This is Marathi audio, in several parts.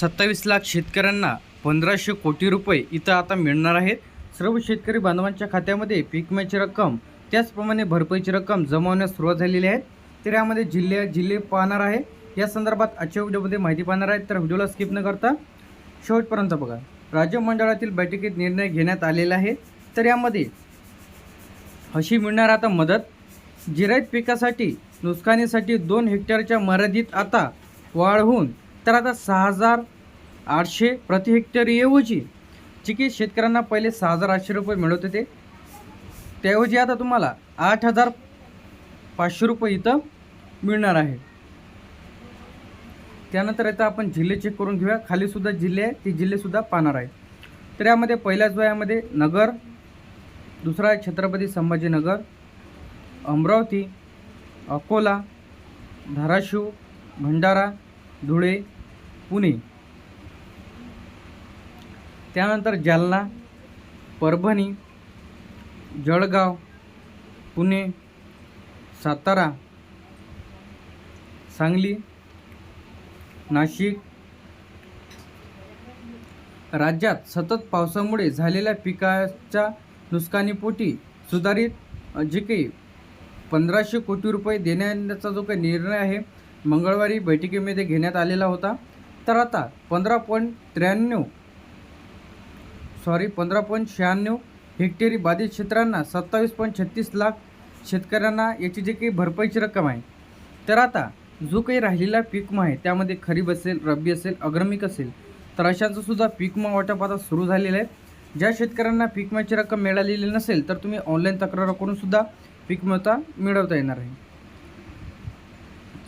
सत्तावीस लाख शेतकऱ्यांना पंधराशे कोटी रुपये इथं आता मिळणार आहेत. सर्व शेतकरी बांधवांच्या खात्यामध्ये पीक विम्याची रक्कम त्याचप्रमाणे भरपाईची रक्कम जमावण्यास सुरुवात झालेली आहे. तर यामध्ये जिल्हे जिल्हे पाहणार आहे. या संदर्भात आजच्या व्हिडिओमध्ये माहिती पाहणार आहेत. तर व्हिडिओला स्किप न करता शेवटपर्यंत बघा. राज्य मंडळातील बैठकीत निर्णय घेण्यात आलेला आहे. तर यामध्ये अशी मिळणार आता मदत. जिरायत पिकासाठी नुकसानीसाठी दोन हेक्टरच्या मर्यादित आता वाढ होऊन तर आता सहा हजार आठशे प्रति हेक्टर ऐवजी जे की शेतकऱ्यांना पहिले सहा हजार आठशे रुपये मिळत होते. त्याऐवजी आता तुम्हाला आठ हजार पाचशे रुपये इथं मिळणार आहे. त्यानंतर आता आपण जिल्हे चेक करून घेऊया. खालीसुद्धा जिल्हे आहे. ते जिल्हेसुद्धा पाहणार आहे. तर यामध्ये पहिल्याच वयामध्ये नगर दुसरा आहे छत्रपती संभाजीनगर अमरावती अकोला धाराशिव भंडारा धुळे पुणे. त्यानंतर जालना परभणी जळगाव पुणे सातारा सांगली नाशिक. राज्यात सतत पावसामुळे झालेल्या पिकाच्या नुकसानीपोटी सुधारित जे काही पंधराशे कोटी रुपये देण्याचा जो काही निर्णय आहे मंगळवारी बैठकीमध्ये घेण्यात आलेला होता. तर आता पंधरा पॉईंट त्र्याण्णव सॉरी पंधरा पॉईंट शहाण्णव हेक्टरी बाधित क्षेत्रांना सत्तावीस पॉईंट छत्तीस लाख शेतकऱ्यांना याची जी काही भरपाईची रक्कम आहे तर आता जो काही राहिलेला पीकमा आहे त्यामध्ये खरीप असेल रब्बी असेल अग्रमिक असेल तर अशांचं सुद्धा पीक वाटप आता सुरू झालेलं आहे. ज्या शेतकऱ्यांना पीकमाची रक्कम मिळालेली नसेल तर तुम्ही ऑनलाईन तक्रार करून सुद्धा पीक मिळवता येणार आहे.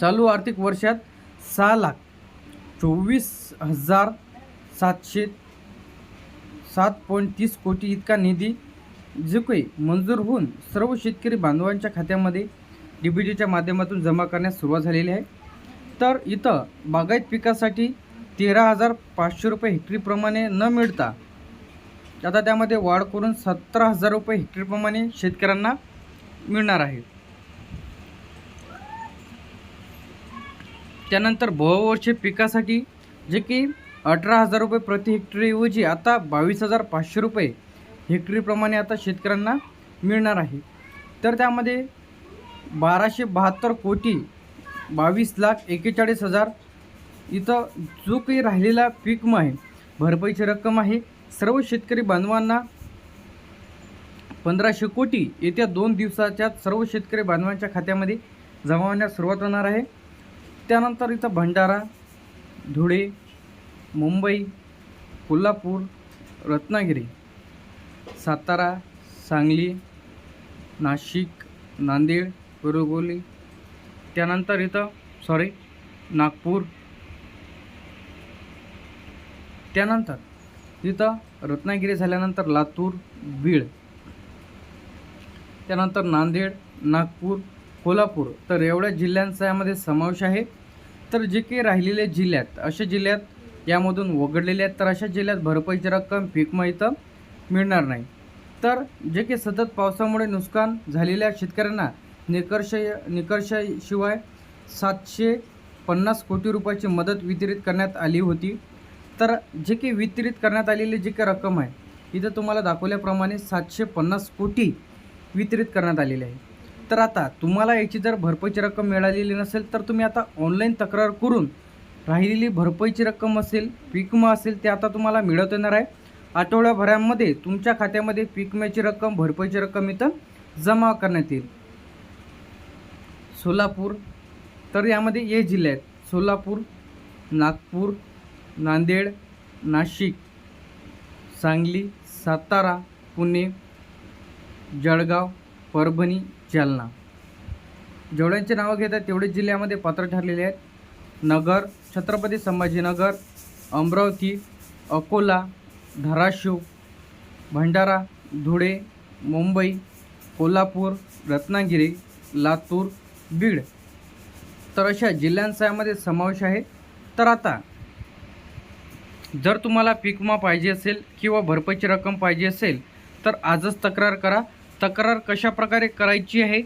चालू आर्थिक वर्षात सहा लाख चोवीस हजार सातशे सात पॉईंट तीस कोटी इतका निधी जो काही मंजूर होऊन सर्व शेतकरी बांधवांच्या खात्यामध्ये डी बी टीच्या माध्यमातून जमा करण्यास सुरुवात झालेली आहे. तर इथं बागायत पिकासाठी तेरा हजार पाचशे रुपये हेक्टरीप्रमाणे न मिळता आता त्यामध्ये वाढ करून सतरा हजार रुपये हेक्टरीप्रमाणे शेतकऱ्यांना मिळणार आहे. त्यानंतर बहुवर्षीय पिकासाठी जे की अठरा हजार रुपये प्रति हेक्टरीऐवजी आता बावीस हजार पाचशे रुपये हेक्टरीप्रमाणे आता शेतकऱ्यांना मिळणार आहे. तर त्यामध्ये बाराशे बहात्तर कोटी बावीस लाख एकेचाळीस हजार इथं जो काही राहिलेला पीक आहे भरपाईची रक्कम आहे सर्व शेतकरी बांधवांना पंधराशे कोटी येत्या दोन दिवसाच्या सर्व शेतकरी बांधवांच्या खात्यामध्ये जमा होण्यास सुरुवात होणार आहे. त्यानंतर इथं भंडारा धुळे मुंबई कोल्हापूर रत्नागिरी सातारा सांगली नाशिक नांदेड हिरोगोली त्यानंतर इथं सॉरी नागपूर. त्यानंतर इथं रत्नागिरी झाल्यानंतर लातूर बीड. त्यानंतर नांदेड नागपूर कोल्हापूर. तर एवढ्या जिल्ह्यांचा यामध्ये समावेश आहे. तर जे काही राहिलेले जिल्ह्यात अशा जिल्ह्यात यामधून वगळलेले आहेत. तर अशा जिल्ह्यात भरपाईची रक्कम पीकमा इथं मिळणार नाही. तर जे काही सतत पावसामुळे नुकसान झालेल्या शेतकऱ्यांना निकर्ष निकर्षाशिवाय सातशे पन्नास कोटी रुपयाची मदत वितरित करण्यात आली होती. तर जे काही वितरित करण्यात आलेली जी काही रक्कम आहे इथं तुम्हाला दाखवल्याप्रमाणे सातशे पन्नास कोटी वितरित करण्यात आलेली आहे. तर आता तुम्हाला याची जर भरपाईची रक्कम मिळालेली नसेल तर तुम्ही आता ऑनलाईन तक्रार करून राहिलेली भरपाईची रक्कम असेल पीक विमा असेल ते आता तुम्हाला मिळवता येणार आहे. आठवड्याभरामध्ये तुमच्या खात्यामध्ये पीक विम्याची रक्कम भरपाईची रक्कम इथं जमा करण्यात येईल. सोलापूर तर यामध्ये हे जिल्हे आहेत सोलापूर नागपूर नांदेड नाशिक सांगली सातारा पुणे जळगाव परभणी जालना. जेवढ्यांची नावं घेतात तेवढेच जिल्ह्यामध्ये पात्र ठरलेले आहेत. नगर छत्रपती संभाजीनगर अमरावती अकोला धाराशिव भंडारा धुळे मुंबई कोल्हापूर रत्नागिरी लातूर बीड. तर अशा जिल्ह्यांचा यामध्ये समावेश आहे. तर आता जर तुम्हाला पीक विमा पाहिजे असेल किंवा भरपाईची रक्कम पाहिजे असेल तर आजच तक्रार करा. तक्रार कशा प्रकारे करायची आहे?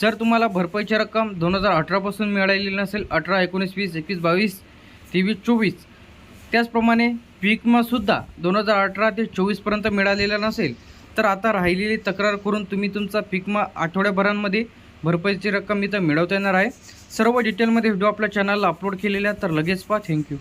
जर तुम्हाला भरपाईची रक्कम दोन हजार अठरापासून मिळालेली नसेल अठरा एकोणीस वीस एकवीस बावीस तेवीस चोवीस त्याचप्रमाणे पीकमासुद्धा दोन हजार अठरा ते चोवीसपर्यंत मिळालेला नसेल तर आता राहिलेली तक्रार करून तुम्ही तुमचा पीकमा आठवड्याभरांमध्ये भरपाईची रक्कम इथं मिळवता येणार आहे. सर्व डिटेलमध्ये व्हिडिओ आपल्या चॅनलला अपलोड केलेला तर लगेच पहा. थँक्यू